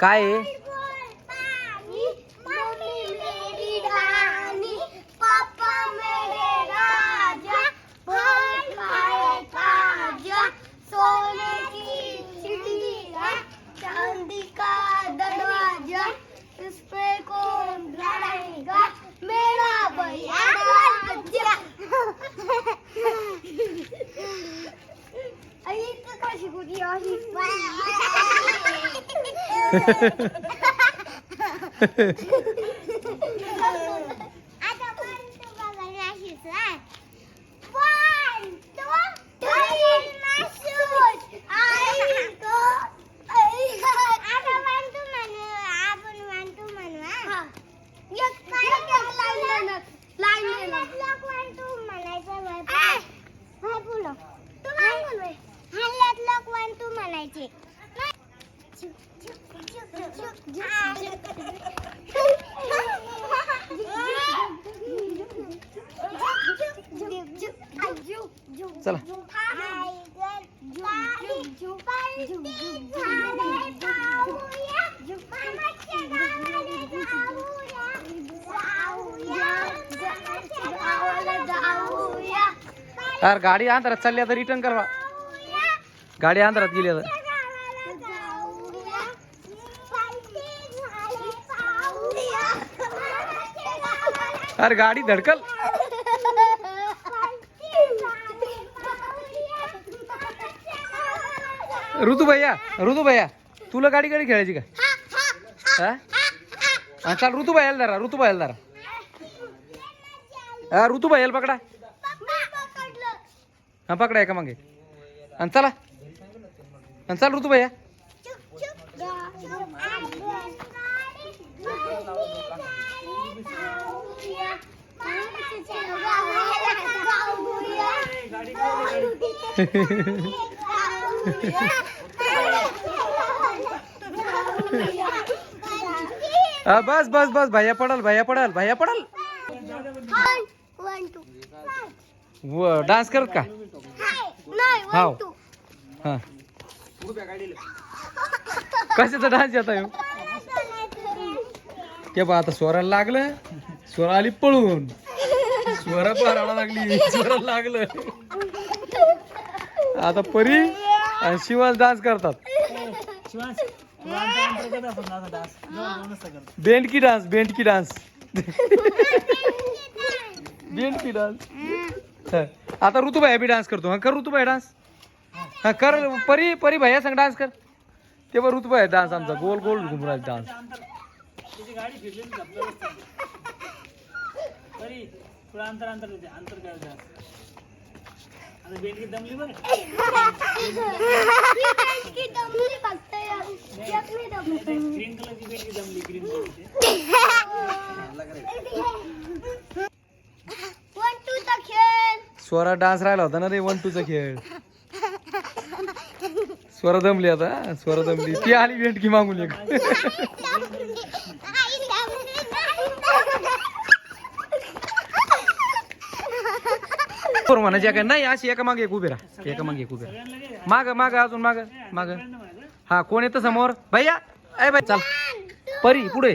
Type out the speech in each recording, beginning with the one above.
काय आहे? ਗੁੜੀਆ ਹੀ ਪਾਈ चला. यार गाडी अंधारात चालली आता रिटर्न करवा. गाडी अंधारात गेली आता. अरे गाडी धडकल. ऋतू भैया ऋतू भैया तुला गाडी गाडी खेळायची का? हा? हा, चाल ऋतू भैयाला धरा ऋतू भैयाला धरा. हा ऋतू भैयाला पकडा. हा पकडा एका मागे. आणि चला. आणि चाल ऋतू भैया बस बस बस भैया पडल भैया पडल भैया पडल. व डान्स करत का? हाव. हा. कशाचा डान्स येता येऊ ते बा आता स्वराला लागलं स्वरा आली पळून. स्वरा पळायला लागली स्वराला लागलं. आता परी आणि शिवास डान्स करतात. बेंडकी डान्स बेंडकी डान्स बेंडकी डान्स आता ऋतुबाई बी डान्स करतो. हा कर ऋतुबाई डान्स हा कर. परी परी भैया संग डान्स कर. ते बघ ऋतुबाई डान्स आमचा. गोल गोल घुमू राहिला डान्स की दमली फक्त एक मी दमली वन टू चा खेळ स्वरा डान्स राहिला होता ना रे वन टूचा खेळ स्वरा दमली आता स्वरा दमली ती आली भेटकी मागून एक बरोबर म्हणायची काय नाही अशी एका मागे एक उभी राहा. एका मागे एक उभी राहा. माग माग अजून माग माग. हा कोण येतं समोर? भैया? अय बाई चाल. परी पुढे.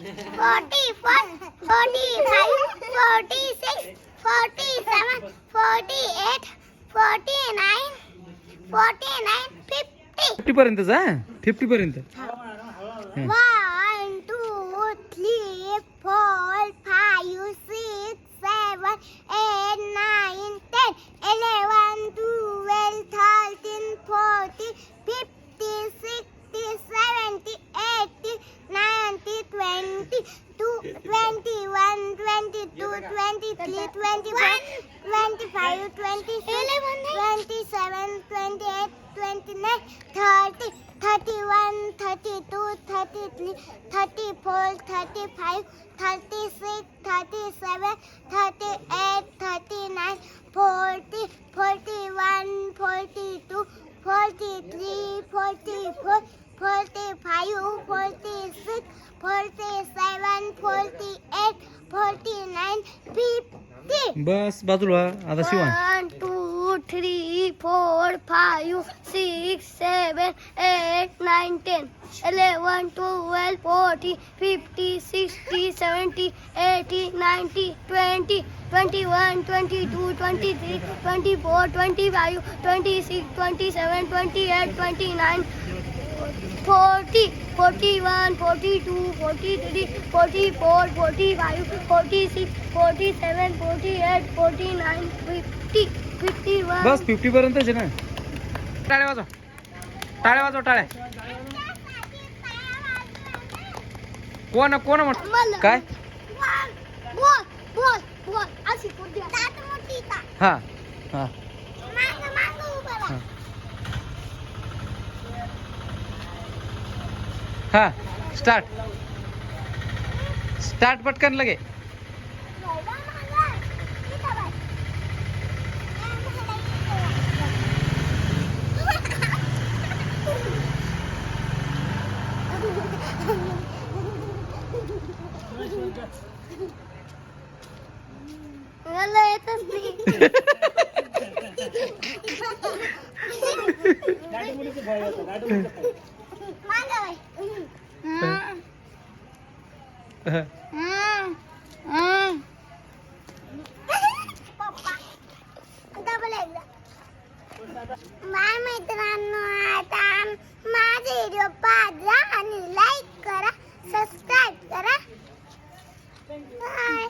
41, 45, 46, 47, 48, 49, 49, 50. फिफ्टी पर्यंत जा फिफ्टी पर्यंत. One, two three, four, Twenty, twenty-one, twenty-five, twenty-six, twenty-seven, twenty-eight, twenty-nine, thirty, thirty-one, thirty-two, thirty-three, thirty-four, thirty-five, thirty-six, thirty-seven, thirty-eight, thirty-nine, forty, forty-one, forty-two, forty-three, forty-four, forty-five, forty-six, forty-seven, forty-eight. 49, 50. बस बाजूला व्हा. आता Shiva One, two, three, four, five, six, seven, eight, nine, ten, eleven, twelve, forty, fifty, sixty, seventy, eighty, ninety, twenty, twenty-one, twenty-two, twenty-three, twenty-four, twenty-five, twenty-six, twenty-seven, twenty-eight, twenty-nine, forty, forty-one, forty-two, forty-three, forty-four, forty-five, forty-six, forty-seven, forty-eight, forty-nine, fifty, fifty-one. बस fifty पर्यंतच आहे ना टाळ्या वाजव टाळ्या वाजव टाळ्या कोण कोण म्हण. काय One, बोल बोल बोल अशी कुठे दात मोठी का हा हा माग माग उभा राहा. हा स्टार्ट स्टार्ट पटकन लगे. बाय मित्रांनो आता माझा व्हिडिओ पाहा आणि लाईक करा सबस्क्राईब करा. बाय